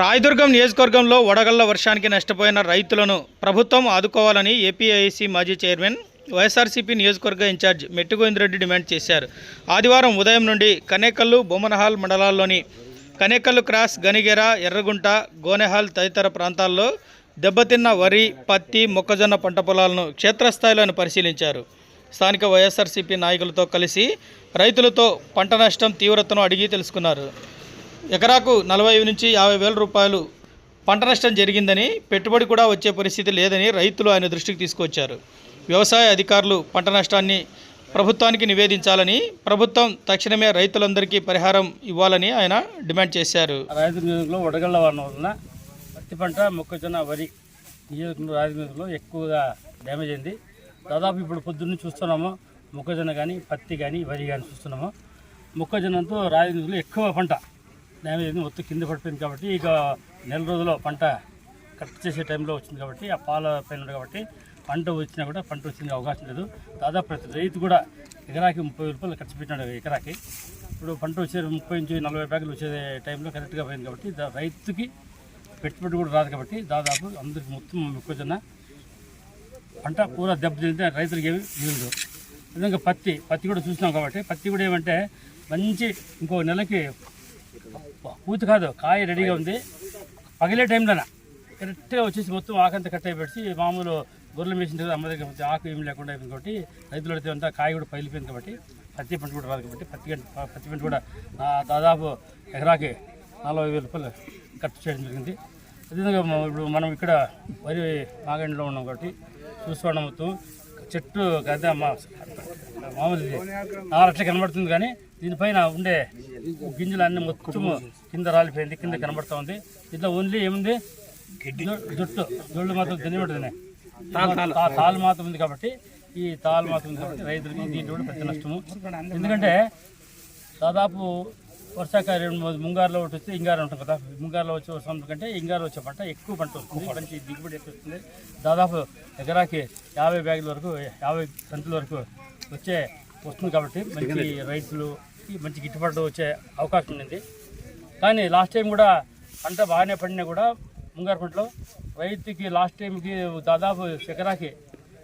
రాయదుర్గం నియోజకవర్గంలో వడగళ్ళ వర్షానికి నష్టపోయిన రైతులను ప్రభుత్వం ఆదుకోవాలని ఏపీఐసి మాజీ చైర్మన్ వైఎస్ఆర్సీపీ నియోజకవర్గ ఇన్ఛార్జ్ మెట్టుగోవిందరెడ్డి డిమాండ్ చేశారు. ఆదివారం ఉదయం నుండి కనేకల్లు బొమ్మనహాల్ మండలాల్లోని కనేకల్లు క్రాస్ గనిగెర ఎర్రగుంట గోనెహాల్ తదితర ప్రాంతాల్లో దెబ్బతిన్న వరి పత్తి మొక్కజొన్న పంట పొలాలను క్షేత్రస్థాయిలో పరిశీలించారు. స్థానిక వైఎస్ఆర్సీపీ నాయకులతో కలిసి రైతులతో పంట నష్టం తీవ్రతను అడిగి తెలుసుకున్నారు. ఎకరాకు నలభై నుంచి యాభై వేల రూపాయలు పంట నష్టం జరిగిందని పెట్టుబడి కూడా వచ్చే పరిస్థితి లేదని రైతులు ఆయన దృష్టికి తీసుకొచ్చారు. వ్యవసాయ అధికారులు పంట నష్టాన్ని ప్రభుత్వానికి నివేదించాలని ప్రభుత్వం తక్షణమే రైతులందరికీ పరిహారం ఇవ్వాలని ఆయన డిమాండ్ చేశారు. రాయదుర్గ వడగళ్ళ వాడడం వలన పత్తి పంట మొక్కజొన్న వరి నియోజకవర్గంలో రాయదుర్గ ఎక్కువగా డ్యామేజ్ అయింది. దాదాపు ఇప్పుడు పొద్దున్న చూస్తున్నాము మొక్కజొన్న కానీ పత్తి కానీ వరి కానీ చూస్తున్నాము. మొక్కజొన్నతో రాయదుర్గ ఎక్కువ పంట డ్యామేజ్ అయింది మొత్తం కింద పడిపోయింది కాబట్టి ఇక నెల రోజుల్లో పంట కట్ చేసే టైంలో వచ్చింది కాబట్టి ఆ పాల పైన కాబట్టి పంట వచ్చినా కూడా పంట వచ్చింది అవకాశం లేదు. దాదాపు ప్రతి రైతు కూడా ఎకరాకి ముప్పై రూపాయలు ఖర్చు పెట్టినాడు ఎకరాకి. ఇప్పుడు పంట వచ్చే ముప్పై నుంచి నలభై బ్యాగులు వచ్చే టైంలో కరెక్ట్గా పోయింది కాబట్టి రైతుకి పెట్టుబడి కూడా రాదు కాబట్టి దాదాపు అందరికి మొత్తం మొక్కజొన్న. పంట పూర దెబ్బతింటే రైతులకి ఏమి మిగలదు విధంగా పత్తి పత్తి కూడా చూసినాం కాబట్టి పత్తి కూడా ఏమంటే మంచి ఇంకో నెలకి పూర్తి కాదు కాయ రెడీగా ఉంది. పగిలే టైంలోనా కరెక్ట్గా వచ్చేసి మొత్తం ఆకంతా కట్ అయిపెట్టి మామూలు గొర్రెలు మేసిన తర్వాత అమ్మ దగ్గర ఆకు ఏమి లేకుండా అయిపోయింది కాబట్టి రైతులు అడితే అంతా కాయ కూడా పగిలిపోయింది కాబట్టి పత్తి పంట కూడా రాదు కాబట్టి పత్తి గంట పత్తి పంట కూడా దాదాపు ఎకరాకి నలభై వేల రూపాయలు ఖర్చు చేయడం జరిగింది. అదేవిధంగా ఇప్పుడు మనం ఇక్కడ వరి నాగండ్లో ఉన్నాం కాబట్టి చూసుకోవడం మొత్తం. చెట్టు గద్ద మా మామూలు ఇది నారట్లే కనబడుతుంది కానీ దీనిపైన ఉండే గింజలు అన్ని మొత్తం కింద రాలిపోయింది కింద కనబడుతూ ఉంది. ఇట్లా ఓన్లీ ఏముంది? జుట్టు. జుళ్ళు మాత్రం తినబడుతుంది తాళ్ళు మాత్రం ఉంది కాబట్టి ఈ తాళ్ళు మాత్రం ఉంది కాబట్టి రైతులకి దీంట్లో కూడా పెద్ద నష్టము. ఎందుకంటే దాదాపు వర్షాకాలం రెండు మూడు ముంగారులో ఒకటి వస్తే ఇంగారు ఉంటుంది కదా. ముంగారులో వచ్చే వర్షం కంటే ఇంగారు వచ్చే పంట ఎక్కువ పంట వస్తుంది. మంచి దిగుబడి ఎక్కువ వస్తుంది. దాదాపు ఎకరాకి యాభై బ్యాగుల వరకు యాభై సంచుల వరకు వచ్చే వస్తుంది కాబట్టి మంచి రైతులుకి మంచి గిట్టుబాటు వచ్చే అవకాశం ఉంది. కానీ లాస్ట్ టైం కూడా పంట బాగానే పడినా కూడా ముంగారు పంటలో రైతుకి లాస్ట్ టైంకి దాదాపు ఎకరాకి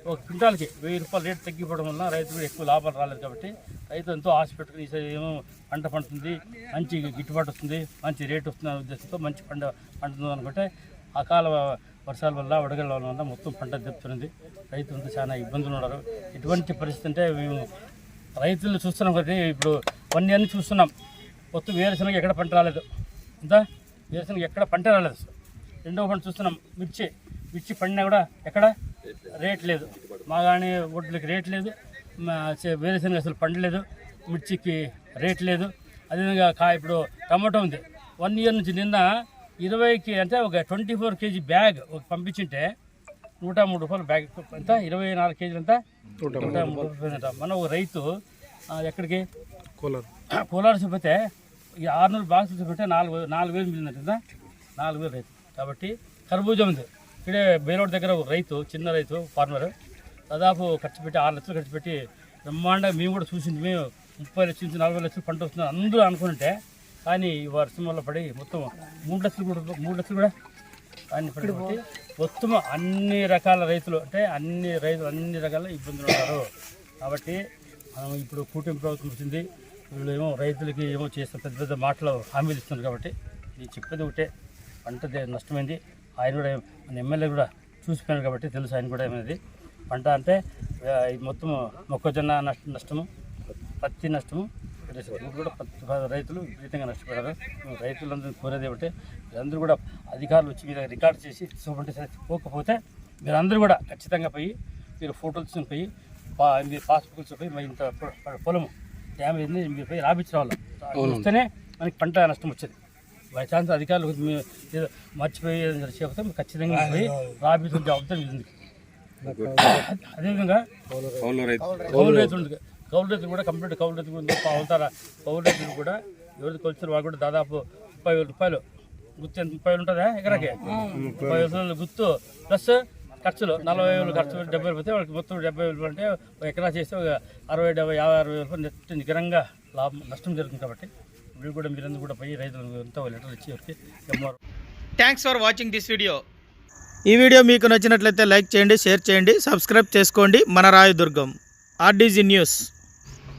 ఒక క్వింటాల్కి వెయ్యి రూపాయలు రేటు తగ్గిపోవడం వల్ల రైతుకు ఎక్కువ లాభాలు రాలేదు కాబట్టి రైతు ఎంతో ఆశ పెట్టుకుని ఈసారి ఏమో పంట పండుతుంది మంచి గిట్టుబాటు వస్తుంది మంచి రేటు వస్తుంది అనే ఉద్దేశంతో మంచి పంట పండుతుంది అనుకుంటే అకాల వర్షాల వల్ల వడగళ్ళ వల్ల మొత్తం పంట దెబ్బతింది రైతులంతా చాలా ఇబ్బందులు ఉన్నారు. ఎటువంటి పరిస్థితి అంటే మేము రైతులు చూస్తున్నాం కాబట్టి ఇప్పుడు వన్ ఇయర్ని చూస్తున్నాం. మొత్తం వేరుశనగ ఎక్కడ పంట రాలేదు. ఎంత వేరుశనగ ఎక్కడ పంట రాలేదు. రెండవ పంట చూస్తున్నాం. మిర్చి మిర్చి పండినా కూడా ఎక్కడ రేట్ లేదు. మాగాని ఒడ్లకి రేట్ లేదు. వేరుశనగ అసలు పండలేదు. మిర్చికి రేట్ లేదు. అదేవిధంగా కా ఇప్పుడు టమాటో ఉంది. వన్ ఇయర్ నుంచి నిన్న ఇరవైకి అంటే ఒక ట్వంటీ ఫోర్ కేజీ బ్యాగ్ ఒక పంపించింటే నూట మూడు రూపాయలు బ్యాగ్ ఎంత? ఇరవై నాలుగు కేజీలు ఎంత? నూట మూడు రూపాయలు అంట మన ఒక రైతు ఎక్కడికి? కోలార్. చూపితే ఈ ఆరునూరు బాక్స్ చూపితే నాలుగు నాలుగు వేలు మిగిలినట్టు కదా? నాలుగు వేలు రైతు. కాబట్టి కర్బూజా ఉంది. ఇక్కడే బేలోడ్ దగ్గర ఒక రైతు చిన్న రైతు ఫార్మర్ దాదాపు ఖర్చు పెట్టి ఆరు లక్షలు ఖర్చు పెట్టి బ్రహ్మాండంగా మేము కూడా చూసింది. మేము ముప్పై లక్షల నుంచి నలభై లక్షలు పంట వస్తుంది అందరూ అనుకుంటే కానీ ఈ వర్షం వల్ల పడి మొత్తం మూడు లక్షలు కూడా మూడు లక్షలు కూడా అన్ని పడి కాబట్టి మొత్తం అన్ని రకాల రైతులు అంటే అన్ని రైతులు అన్ని రకాల ఇబ్బందులు ఉన్నారు. కాబట్టి మనం ఇప్పుడు కూటమి ప్రభుత్వం వచ్చింది. వీళ్ళు ఏమో రైతులకి ఏమో చేస్తే పెద్ద పెద్ద మాటలు హామీలు ఇస్తున్నారు కాబట్టి నేను చెప్పేది ఒకటే. పంట నష్టమైంది. ఆయన కూడా మన ఎమ్మెల్యే కూడా చూసిపోయారు కాబట్టి తెలుసు ఆయన కూడా ఏమైంది. పంట అంటే మొత్తం మొక్కజొన్న నష్ట నష్టము పత్తి నష్టము ఇప్పుడు కూడా రైతులు విపరీతంగా నష్టపోయారు రైతులందరూ కోరేది ఏమంటే మీరందరూ కూడా అధికారులు వచ్చి మీరు రికార్డ్ చేసి సరే పోకపోతే మీరందరూ కూడా ఖచ్చితంగా పోయి మీరు ఫోటోలు తీసుకుని పోయి పా మీరు పాస్బుక్స్ పోయి మరి ఇంత పొలము డ్యామేజ్ మీరు పోయి రాపించిన వాళ్ళు వస్తేనే మనకి పంట నష్టం వచ్చేది. బై ఛాన్స్ అధికారులు మీరు ఏదో మర్చిపోయి ఏదైనా చేయకపోతే మీరు ఖచ్చితంగా పోయి జవాబుదారి ఉంది అదేవిధంగా కౌలు రైతు ఉంది కౌలు రైతు కూడా కంప్లీట్ కౌలు రైతు ఉంది అవుతారా కౌలు రైతులు కూడా ఎవరికి కొలిచారు వాళ్ళు కూడా దాదాపు ముప్పై వేల రూపాయలు గుర్తు ఎంత? ముప్పై వేలు ఉంటుందా ఎకరాకి? ముప్పై వేల గుర్తు. ప్లస్ ఖర్చులు నలభై వేలు ఖర్చు డెబ్బై వేలు పోతే వాళ్ళకి మొత్తం డెబ్బై వేలు అంటే ఒక ఎకరా చేస్తే ఒక అరవై డెబ్బై యాభై అరవై వేలు రూపాయలు నెట్ నికరంగా లాభం నష్టం జరుగుతుంది కాబట్టి వీళ్ళు కూడా మీరందరూ కూడా పోయి రైతులకు ఎంతో లెటర్లు ఇచ్చి ఎవరికి MR thanks for watching this video ఈ వీడియో మీకు నచ్చినట్లయితే లైక్ చేయండి షేర్ చేయండి సబ్స్క్రైబ్ చేసుకోండి. మన రాయదుర్గం ఆర్డీజీ న్యూస్.